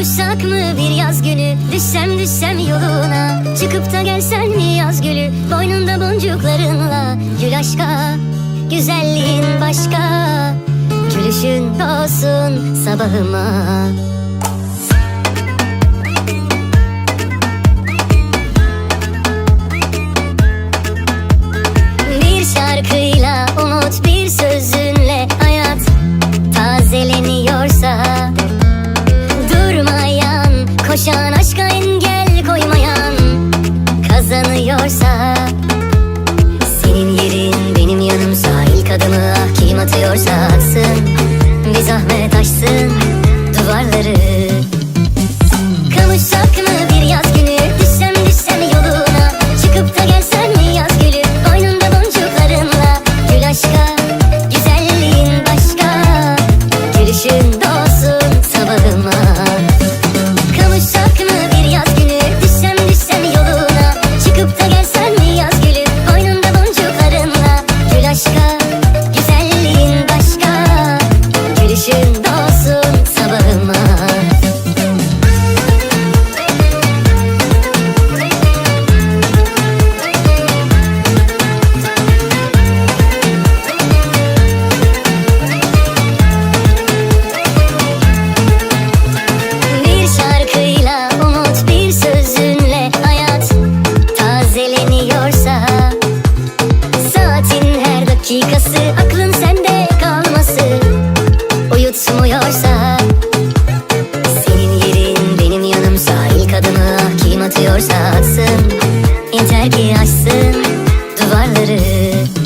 Buluşsak mı bir yaz günü? Düşsem düşsem yoluna. Çıkıp da gelsen mi yaz gülü. Boynunda boncuklarınla Gül aşka. Güzelliğin başka. Gülüşün olsun sabahıma koşan aşka engel koymayan kazanıyorsa Senin yerin benim yanım sahil kadını dakikası Aklın sende kalması. Uyutmuyorsa Senin yerin benim yanımsa ilk adımı kim atıyorsa atsın. Yeter ki açsın duvarları.